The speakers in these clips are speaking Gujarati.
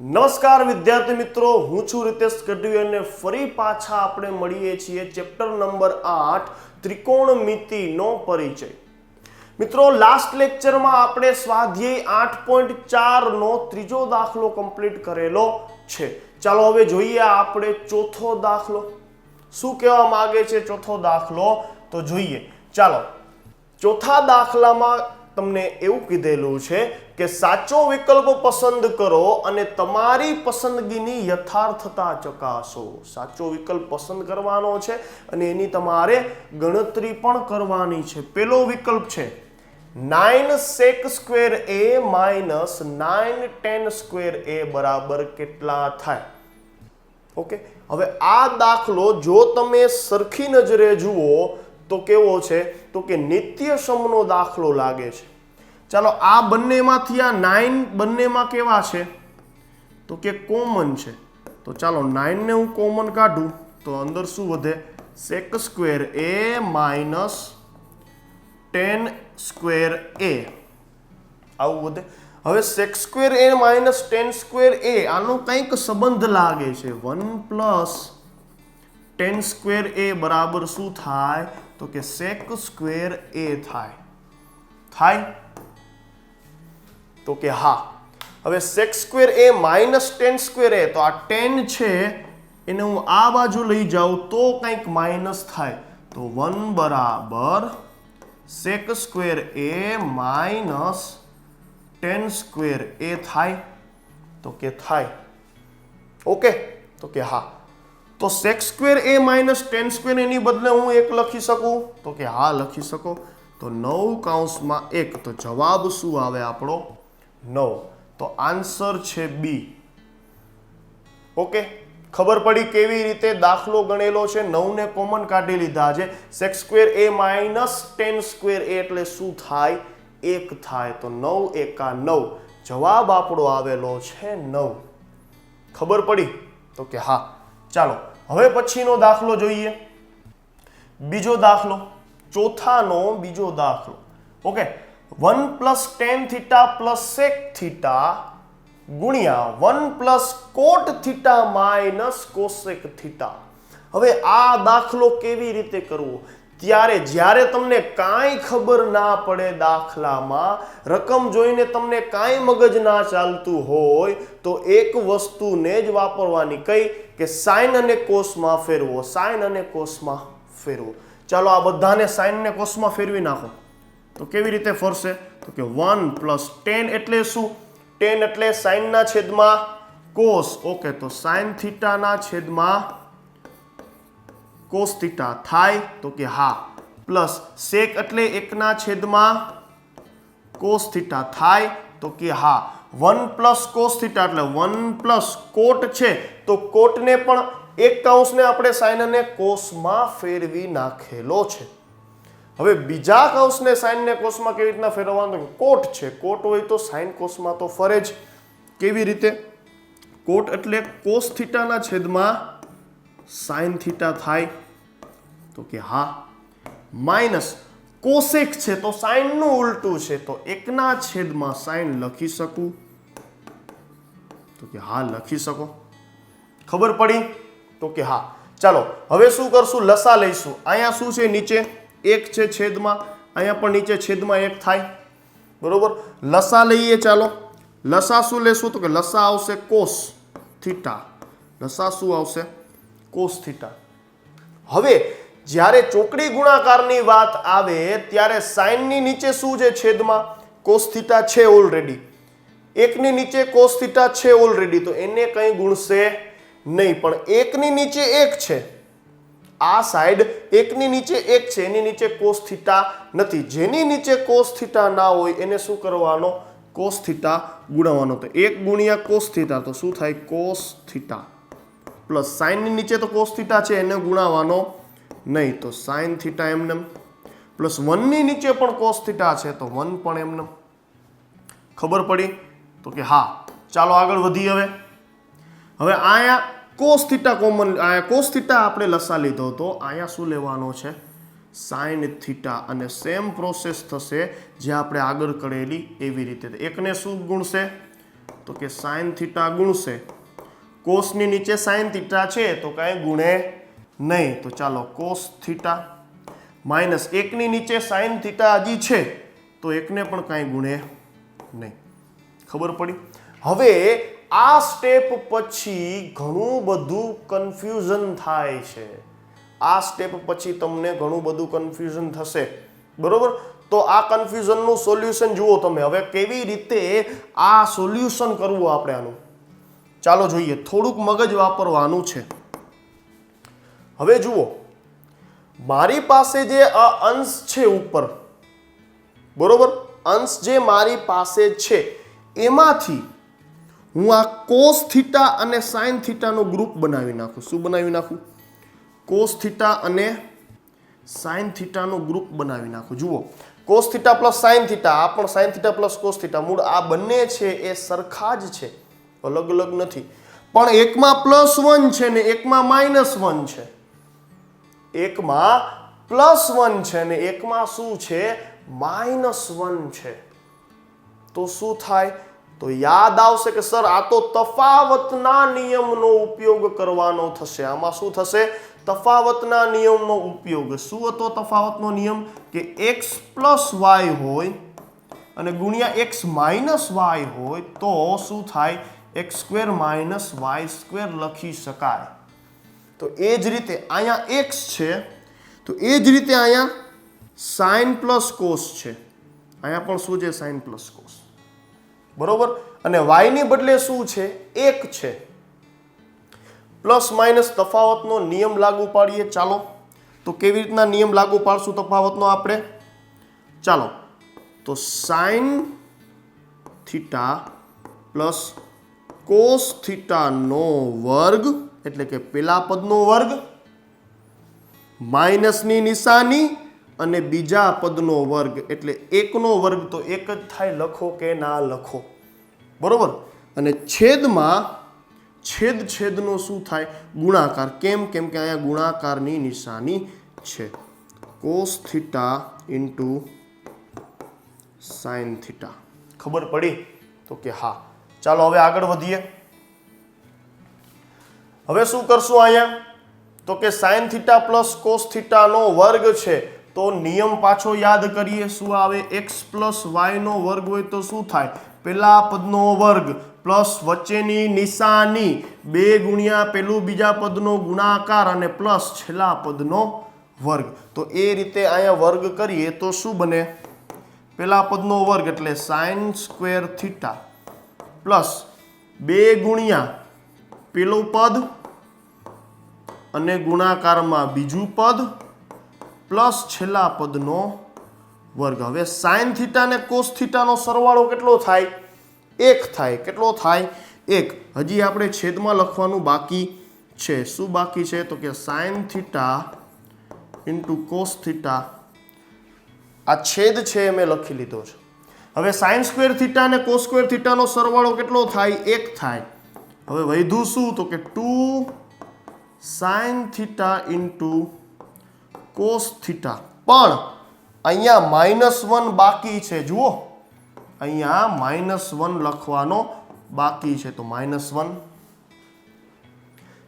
નમસ્કાર વિદ્યાર્થી મિત્રો, હું છું રિતેશ ગઢવી અને ફરી પાછા આપણે મળીએ છીએ ચેપ્ટર નંબર આઠ ત્રિકોણમિતિનો પરિચય. મિત્રો લાસ્ટ લેક્ચરમાં આપણે સ્વાધ્યાય આઠ પોઈન્ટ ચારનો ત્રીજો દાખલો કમ્પ્લીટ કરેલો છે. ચાલો હવે જોઈએ આપણે ચોથો દાખલો. શું કહેવા માગે છે ચોથો દાખલો? તો જોઈએ. ચાલો. ચોથા દાખલામાં તમને એવું કીધેલું છે કે સાચો વિકલ્પ પસંદ કરો અને તમારી પસંદગીની યથાર્થતા ચકાસો. સાચો વિકલ્પ પસંદ કરવાનો છે અને એની તમારે ગણતરી પણ કરવાની છે. પેલો વિકલ્પ છે nine sec square A minus nine tan square A બરાબર કેટલા થાય? ઓકે? હવે આ દાખલો જો તમે સરખી નજરે જુઓ તો કેવો છે? તો કે નિત્ય સમનો દાખલો લાગે છે. ચાલો, આ બંનેમાંથી આ નાઇન બંનેમાં કેવા છે? તો કે કોમન છે. તો ચાલો નાઇનને હું કોમન કાઢું, તો અંદર શું વધે? Sec square A minus tan square A આવું વધે. હવે sec square A minus tan square A આનો કંઈક સંબંધ લાગે છે. One plus tan square A બરાબર શું થાય? તો કે સેક સ્ક્વેર એ થાય. થાય? તો કે હા. હવે sec square A minus tan square A, તો આ ટેન છે, એને હું આ બાજુ લઈ જાઉં તો કંઈક માઇનસ થાય. તો વન બરાબર sec square A minus tan square A થાય. તો કે થાય. ઓકે? તો કે હા. તો sec square A minus tan square એની બદલે હું એક લખી શકું? તો કે હા, લખી શકો. તો નવ કાઉન્સમાં એક. તો જવાબ શું આવે આપણો? નવ. તો આન્સર છે બી ઓકે? ખબર પડી કેવી રીતે દાખલો ગણેલો છે? નવને કોમન કાઢી લીધા છે sec square A minus tan square A એટલે શું થાય? એક થાય. તો નવ એકા નવ. જવાબ આપણો આવેલો છે નવ. ખબર પડી? તો કે હા. ચાલો. હવે પછીનો દાખલો જોઈએ. બીજો દાખલો, ચોથાનો બીજો દાખલો. Okay, one plus tan theta plus sec theta ગુણ્યા one plus cot theta minus cosec theta. હવે આ દાખલો કેવી રીતે કરવો? ત્યારે જ્યારે તમને કાંઈ ખબર ના પડે દાખલામાં, રકમ જોઈને તમને કાંઈ મગજ ના ચાલતું હોય, તો એક વસ્તુને જ વાપરવાની કઈ કે સાઇન અને કોષમાં ફેરવો, સાઇન અને કોષમાં ફેરવો. ચાલો આ બધાને સાઇનને ને કોસમાં ફેરવી નાખો. તો કેવી રીતે ફરશે? તો કે વન પ્લસ ટેન એટલે શું? ટેન એટલે સાઇનના છેદમાં કોષ ઓકે, તો સાઇન થીટાના છેદમાં કોસ થીટા થાય તો કે હા. પ્લસ સેક એટલે એકના છેદમાં કોસ થીટા થાય તો કે હા. વન પ્લસ થીટા એટલે વન પ્લસ કોટ છે તો કોટને પણ એક કાઉન્સને આપણે સાઇનને કોષમાં ફેરવી નાખેલો છે. હવે બીજા કૌંસને સાઇનને ને કોસમાં કેવી રીતના ફેરવવાનું? કોટ છે. કોટ હોય તો સાઇન કોષમાં તો ફરે જ. કેવી રીતે? કોટ એટલે કોસ થીટાના છેદમાં સાઇન થીટા થાય તો કે હા. માઇનસ કોસેક છે તો સાઇનનું ઉલટું છે તો એકના છેદમાં સાઇન લખી શકું. તો કે હા, લખી શકો. ખબર પડી? તો કે હા. ચાલો, હવે શું કરશું? લસા લઈશું. અહીંયા શું છે નીચે? એક છે છેદમાં. અહીંયા પણ નીચે છેદમાં એક થાય. બરોબર? લસા લઈએ, ચાલો. લસા શું લેશું? તો કે લસા આવશે કોસ થીટા. લસા શું આવશે? Cos theta. હવે, જ્યારે ચોકડી ગુણાકારની વાત આવે, ત્યારે સાઇનની નીચે શું છે છેદમાં? કોસ થીટા છે ઓલરેડી એકની નીચે કોસ થીટા છે ઓલરેડી તો એને કંઈ ગુણશે નહીં. પણ એકની નીચે એક છે. આ સાઈડ એકની નીચે એક છે, એની નીચે કોસ થીટા નથી. જેની નીચે કોસ થીટા ના હોય, એને શું કરવાનો? કોસ થીટા ગુણાવવાનો તો એક ગુણ્યા કોસ થીટા, તો શું થાય? Cos theta. પ્લસ સાઇનની નીચે તો કોસ થીટા છે, એને ગુણાવવાનો નહીં. તો સાઇન થીટા એમને. પ્લસ વનની નીચે પણ કોસ થીટા છે, તો વન પણ એમને. ખબર પડી? તો કે હા. ચાલો આગળ વધી હવે. હવે અહીંયા કોસ થીટા કોમન અહીંયા કોસ થીટા આપણે લસા લીધો હતો અહીંયા શું લેવાનો છે? સાઇન થીટા અને સેમ પ્રોસેસ થશે જે આપણે આગળ કરેલી એવી રીતે. એકને શું ગુણશે? તો કે સાઇન થીટા ગુણશે. કોસની નીચે સાઈન થીટા છે તો કાંઈ ગુણે નહીં. તો ચાલો કોસ થીટા માઇનસ એકની નીચે સાઈન થીટા હજી છે તો એકને પણ કાંઈ ગુણે નહીં. ખબર પડી? હવે આ સ્ટેપ પછી ઘણું બધું કન્ફ્યુઝન થાય છે. આ સ્ટેપ પછી તમને ઘણું બધું કન્ફ્યુઝન થશે. બરોબર? તો આ કન્ફ્યુઝનનું સોલ્યુશન જુઓ તમે. હવે કેવી રીતે આ સોલ્યુશન કરવું આપણે આનું? ચાલો જોઈએ, થોડુંક મગજ વાપરવાનું છે. હવે જુઓ, મારી પાસે જે આ અંશ છે ઉપર, બરોબર? અંશ જે મારી પાસે છે, એમાંથી હું આ કોસ થીટા અને સાઇન થીટાનો ગ્રુપ બનાવી નાખું. શું બનાવી નાખું? કોસ થીટા અને સાઇન થીટાનો ગ્રુપ બનાવી નાખું. જુઓ cos theta plus sine theta આ પણ sine theta plus cos theta મૂળ આ બંને છે, એ સરખા જ છે. અલગ અલગ નથી. પણ એકમાં પ્લસ વન છે ને એકમાં માઇનસ વન છે. એકમાં પ્લસ વન છે ને એકમાં શું છે? માઇનસ વન છે. તો શું થાય? તો યાદ આવશે કે સર, આ તો તફાવતના નિયમનો ઉપયોગ કરવાનો થશે. આમાં શું થશે? તફાવતના નિયમનો ઉપયોગ. શું હતો તફાવતનો નિયમ? કે એક્સ પ્લસ વાય હોય અને ગુણ્યા એક્સ માઇનસ વાય હોય તો શું થાય? X square minus y square લખી શકાય. તો એ જ રીતે અહીંયા એક્સ છે, તો એ જ રીતે અહીંયા સાઇન પ્લસ કોસ છે. અહીંયા પણ શું છે? સાઇન પ્લસ કોસ બરોબર? અને વાયની બદલે શું છે? એક છે. પ્લસ માઇનસ તફાવતનો નિયમ લાગુ પાડીએ. ચાલો. તો કેવી રીતના નિયમ લાગુ પાડશું તફાવતનો આપણે? ચાલો. તો સાઇન થીટા પ્લસ કોસ થીટાનો વર્ગ, એટલે કે પેલા પદનો વર્ગ, માઇનસની નિશાની અને બીજા પદનો વર્ગ, એટલે એકનો વર્ગ તો એક જ થાય, લખો કે ના લખો. બરોબર? અને છેદમાં, છેદ છેદનો શું થાય? ગુણાકાર. કેમ? કેમ કે અહીંયા ગુણાકારની નિશાની છે. Cos theta into sine theta. ખબર પડી? તો કે હા. ચાલો હવે આગળ વધીએ. હવે શું કરશું અહીંયા? તો કે સાઇન થીટા પ્લસ કોસ થીટાનો વર્ગ છે, તો નિયમ પાછો યાદ કરીએ, શું આવે? એક્સ પ્લસ વાયનો વર્ગ હોય તો શું થાય? પેલા પદનો વર્ગ પ્લસ વચ્ચેની નિશાની, બે ગુણ્યા પેલું બીજા પદનો ગુણાકાર અને પ્લસ છેલ્લા પદનો વર્ગ. તો એ રીતે અહીંયા વર્ગ કરીએ તો શું બને? પેલા પદનો વર્ગ એટલે સાઇન સ્ક્વેર થીટા. પ્લસ બે ગુણ્યા પેલું પદ અને ગુણાકારમાં બીજું પદ પ્લસ છેલ્લા પદનો વર્ગ. હવે સાઇન થીટા અને કોસ થીટાનો સરવાળો કેટલો થાય? એક થાય. કેટલો થાય? એક. હજી આપણે છેદમાં લખવાનું બાકી છે. શું બાકી છે? તો કે sine theta into cos theta આ છેદ છે એ મેં લખી લીધો છે. હવે સાઇન સ્ક્વેર થીટા અને કોસ સ્ક્વેર થીટાનો સરવાળો કેટલો થાય? એક થાય. હવે વધ્યું શું? તો કે two sine theta into cos theta પણ અહીંયા માઇનસ વન બાકી છે. જુઓ. અહીંયા માઇનસ વન લખવાનો બાકી છે. તો માઇનસ વન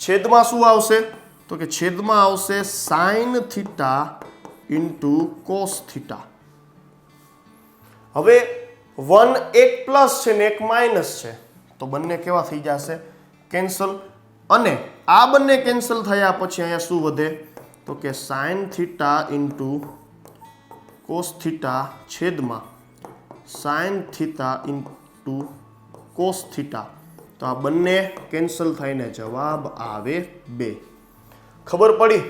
છેદમાં શું આવશે? તો કે છેદમાં આવશે sine theta into cos theta હવે વન એક પ્લસ છે ને એક માઇનસ છે. તો બંને કેવા થઈ જશે? કેન્સલ. અને આ બંને કેન્સલ થયા પછી અહીંયા શું વધે? તો કે sine theta into cos theta છેદમાં sine theta into cos theta. તો આ બંને કેન્સલ થઈને જવાબ આવે બે. ખબર પડી?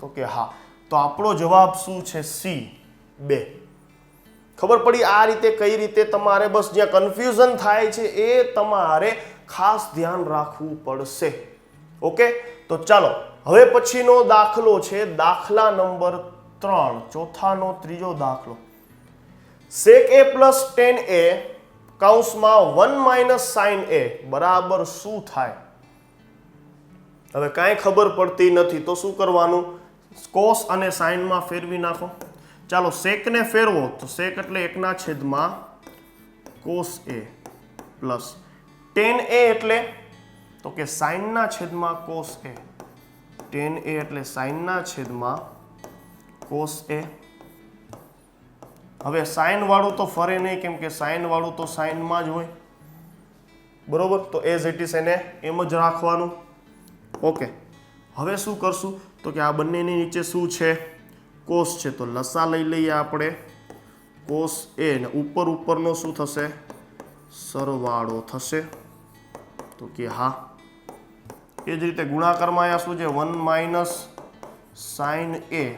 તો કે હા. તો આપણો જવાબ શું છે? સી. બે. ખબર પડી આ રીતે કઈ રીતે તમારે બસ જ્યાં કન્ફ્યુઝન થાય છે એ તમારે ખાસ ધ્યાન રાખવું પડશે. ઓકે? તો ચાલો, હવે પછીનો દાખલો છે દાખલા નંબર ત્રણ, ચોથાનો ત્રીજો દાખલો. સેક એ પ્લસ ટેન એ કૌંસમાં વન માઇનસ સાઇન એ બરાબર શું થાય? હવે કાંઈ ખબર પડતી નથી, તો શું કરવાનું? કોસ અને સાઇનમાં ફેરવી નાખો. ચાલો સેકને ફેરવો તો સેક એટલે એકના છેદમાં cos A plus tan A એટલે તો કે સાઈનના છેદમાં કોસ એ ટેન એ એટલે સાઈનના છેદમાં કોસ એ હવે સાઈન વાળું તો ફરે નહીં, કેમ કે સાઈન વાળું તો સાઈનમાં જ હોય. બરોબર? તો એઝ ઇટ ઇઝ એને એમ જ રાખવાનું. ઓકે. હવે શું કરશું? તો કે આ બંનેની નીચે શું છે? કોસ છે તો લસા લઈ લઈએ આપણે. કોસ એ ને ઉપર ઉપરનો શું થશે? સરવાળો થશે. તો કે હા. એ જ રીતે ગુણાકારમાં અહીંયા શું છે? One minus sine A.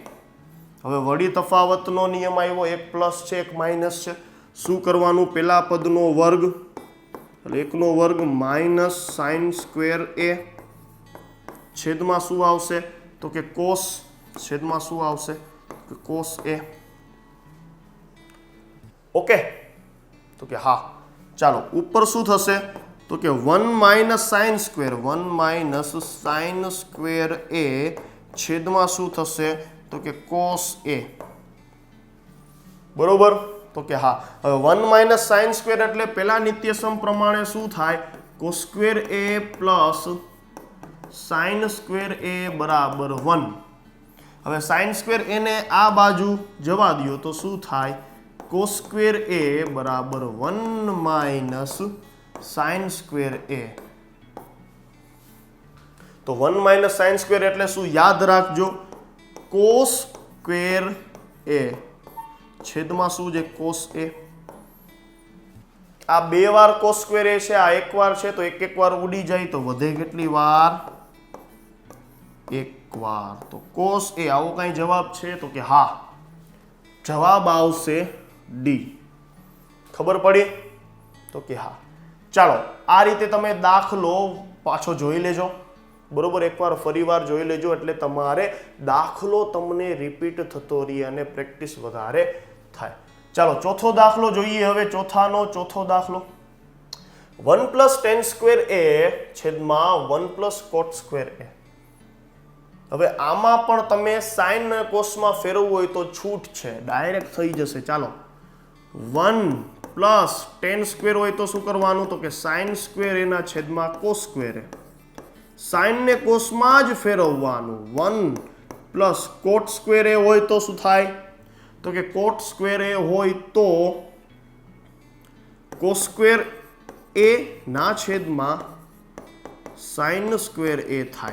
હવે વળી તફાવતનો નિયમ આવ્યો, એક પ્લસ છે, એક માઇનસ છે. શું કરવાનું? પેલા પદનો વર્ગ. એટલે એકનો વર્ગ માઇનસ સાઇન સ્ક્વેર એ. છેદમાં શું આવશે? તો કે કોસ છેદમાં શું આવશે? કે કોસ એ ઓકે તો કે હા ચાલો ઉપર શું થશે તો કે one minus sine square one minus sine square A છેદમાં શું થશે તો કે કોસ એ બરોબર. તો કે હા હવે વન માઇનસ સાઇન સ્ક્વેર એટલે પેલા નિત્યસમ પ્રમાણે શું થાય? Cos square A plus sine square A બરાબર વન હવે સાઈન સ્ક્વેર એને આ બાજુ જવા દો તો શું થાય? કોસ સ્ક્વેર એ બરાબર one minus sine square A તો વન માઇનસ સાઈન સ્ક્વેર એટલે શું? યાદ રાખજો. કોસ સ્ક્વેર એ છેદમાં શું છે કોસ એ આ બે વાર કોસ સ્ક્વેર એ છે, આ એક વાર છે, તો એક એક વાર ઉડી જાય તો વધે કેટલી વાર? એક વાર તો કોસ એ આવો કઈ જવાબ છે તો કે હા. જવાબ આવશે ડી. ખબર પડી? તો કે હા. ચાલો, આ રીતે તમે દાખલો પાછો જોઈ લેજો. બરોબર, એકવાર ફરીવાર જોઈ લેજો એટલે તમારે દાખલો તમને રિપીટ થતો રહે અને પ્રેક્ટિસ વધારે થાય. ચાલો, ચોથો દાખલો જોઈએ હવે, ચોથાનો, ચોથો દાખલો. One plus tan square A છેદમાં one plus cot square A. હવે આમાં પણ તમે સાઈન કોષમાં ફેરવવું હોય તો છૂટ છે, ડાયરેક્ટ થઈ જશે. ચાલો. વન પ્લસ ટેન સ્ક્વેર હોય તો શું કરવાનું? તો કે સાઈન સ્ક્વેર એના છેદમાં કોસ સ્ક્વેર એ. સાઈનને કોષમાં જ ફેરવવાનું. One plus cot square A હોય તો શું થાય? તો કે કોટ સ્ક્વેર એ હોય તો કોસ સ્ક્વેર એ ના છેદમાં સાઈન સ્ક્વેર એ થાય.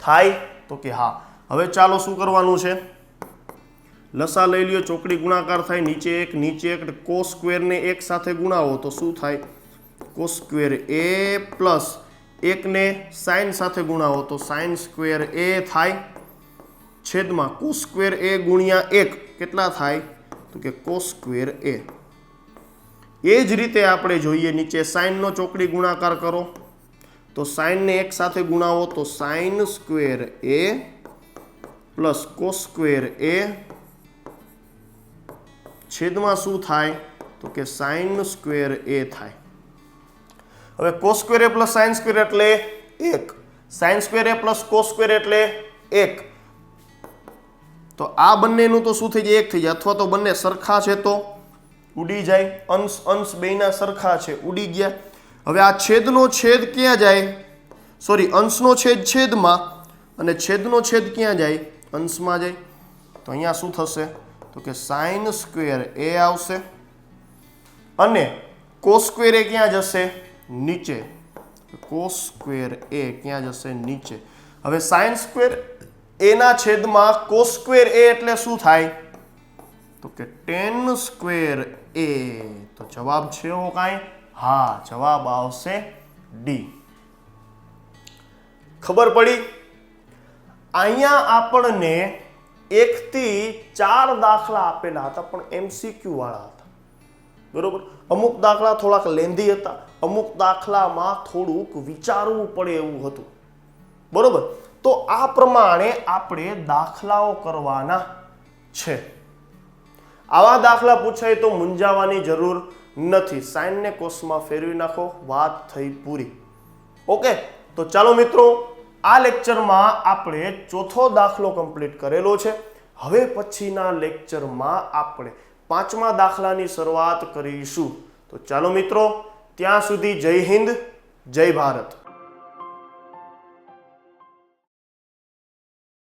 થાય તો કે હા. હવે ચાલો શું કરવાનું છે? લસા લઈ લ્યો, ચોકડી ગુણાકાર થાય, નીચે એક નીચે એક કો સ્ક્વેરને એક સાથે ગુણાવો તો શું થાય? કો સ્ક્વેર એ પ્લસ એકને સાઇન સાથે ગુણાવો તો સાઇન સ્ક્વેર એ થાય છેદમાં કો સ્ક્વેર એ ગુણ્યા એક. કેટલા થાય? તો કે કો સ્ક્વેર એ. એ જ રીતે આપણે જોઈએ નીચે સાઇનનો ચોકડી ગુણાકાર કરો. તો સાઈનને એક સાથે ગુણાવો તો sine square A plus cos square A છેદમાં શું થાય? તો કે સાઈન સ્ક્વેર એ થાય. હવે cos square A plus sine square એટલે એક. Sine square A plus cos square એટલે એક. તો આ બંનેનું તો શું થઈ જાય? એક થઈ જાય. અથવા તો બંને સરખા છે તો ઉડી જાય. અંશ અંશ બેના સરખા છે. ઉડી ગયા. હવે આ છેદનો છેદ ક્યાં જાય? સોરી અંશનો છેદ છેદમાં અને છેદનો છેદ ક્યાં જાય? અંશમાં જાય. તો અહીંયા શું થશે? તો કે સાઈન સ્ક્વેર એ આવશે અને કોસ સ્ક્વેર એ ક્યાં જશે? નીચે. કોસ સ્ક્વેર એ ક્યાં જશે? નીચે. હવે સાઈન સ્ક્વેર એના છેદમાં કોસ સ્ક્વેર એ એટલે શું થાય? તો કે ટેન સ્ક્વેર એ તો જવાબ છે એવો કાંઈ? હા, જવાબ આવશે ડી ખબર પડી? અહીંયા આપણને એકથી ચાર દાખલા આપેલા હતા, પણ એમસીક્યુ વાળા હતા. બરોબર? અમુક દાખલા થોડાક લેન્ધી હતા, અમુક દાખલામાં થોડુંક વિચારવું પડે એવું હતું. બરોબર? તો આ પ્રમાણે આપણે દાખલાઓ કરવાના છે. આવા દાખલા પૂછાય તો મૂંઝાવાની જરૂર નથી. સાઇનને કોષમાં ફેરવી નાખો, વાત થઈ પૂરી. ઓકે તો ચાલો મિત્રો, આ લેક્ચરમાં આપણે ચોથો દાખલો કમ્પ્લીટ કરેલો છે. હવે પછીના લેક્ચરમાં આપણે પાંચમા દાખલાની શરૂઆત કરીશું. તો ચાલો મિત્રો, ત્યાં સુધી જય હિન્દ, જય ભારત.